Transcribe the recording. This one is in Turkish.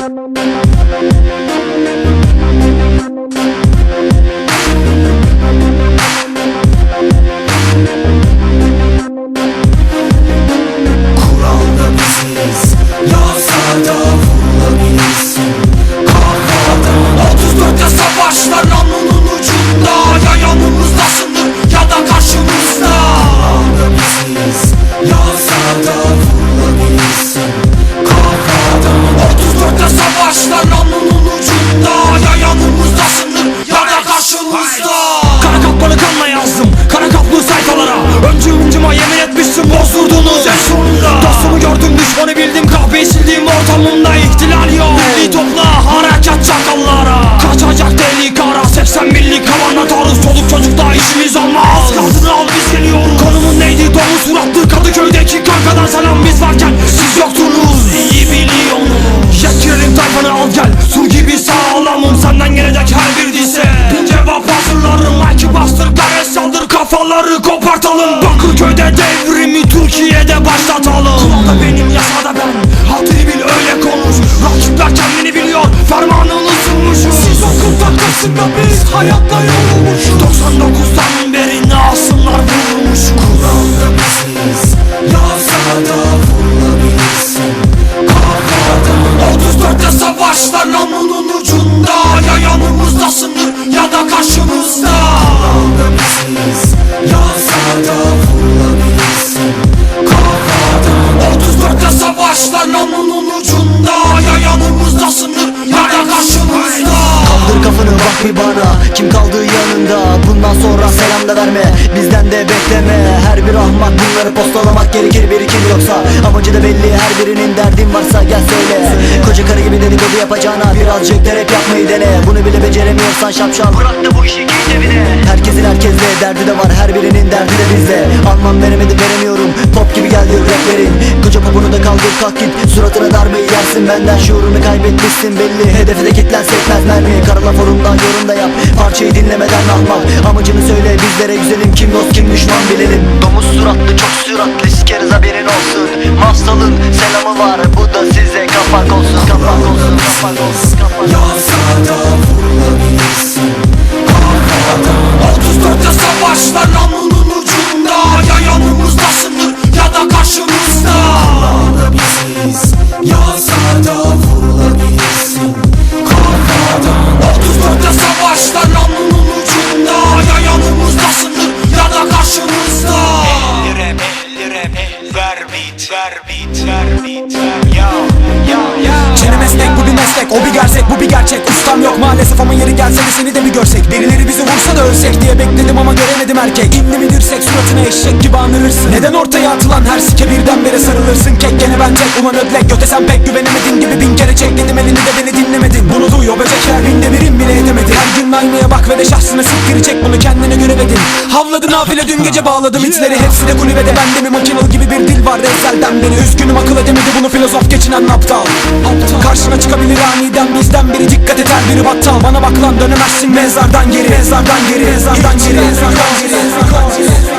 Thank you. Diyarı kopartalım Bakırköy'de devrimi Türkiye'de başlatalım. Kuralda benim yasada ben Hatı bil öyle konuş Rakipler kendini biliyor Fermanını sunmuşuz Siz okulda kaçın biz hayatta yok. Kim kaldı yanında? Bundan sonra selam da verme. Bizden de bekleme. Her bir ahmak Bunları postalamak gerekir bir birikim yoksa. Amacı da belli her birinin derdin varsa gel söyle. Koca karı gibi dedikodu yapacağına Birazcık da yapmayı dene. Bunu bile beceremiyorsan şapşal. Bırak da bu işi giy cebine Herkesin herkesle derdi de var her birinin derdi de bizde. Anlam veremedim veremiyorum. Pop gibi geldi raplerin. Koca popunu da kaldır kalk git. Suratına darbeyi yersin. Benden Şuurunu kaybetmişsin belli. Hedefe de kitlen sekmez mermi. Karala forumdan yorum da yap. Parçayı dinlemeden almak Amacını söyle bizlere güzelim kim dost kim düşman bilelim. Domuz suratlı çok süratli sikeriz haberin olsun. Mafsalın selamı var bu da size kapak olsun Kapak olsun kapak olsun kapak olsun bu bir gerçek Ustam yok maalesef ama yeri gelse de seni de bir görsek? Birileri bizi vursa da ölsek diye bekledim ama göremedim erkek. İnli mi dirsek suratına eşek gibi anırırsın? Neden ortaya atılan her sike birdenbire sarılırsın? Kek gene ben tek ulan ödlek göte sen pek güvenemedin gibi bin kere çek dedim elini de beni dinlemedin. Bunu duy o böcekler binde birim bile edemedi Her gün aynaya bak ve de şahsına siktir çek bunu kendine göre edin Havladı dün gece bağladım itleri hepsi de kulübede. Bende mi makinalı gibi bir dil var ezelden beri. Üzgünüm akıl edemedi bunu filozof geçinen aptal. Karşına çıkabilir aniden bizden biri. Dikkat et biri battal Bana bak lan dönemezsin mezardan geri. Mezardan geri Mezardan geri Mezardan geri Mezardan geri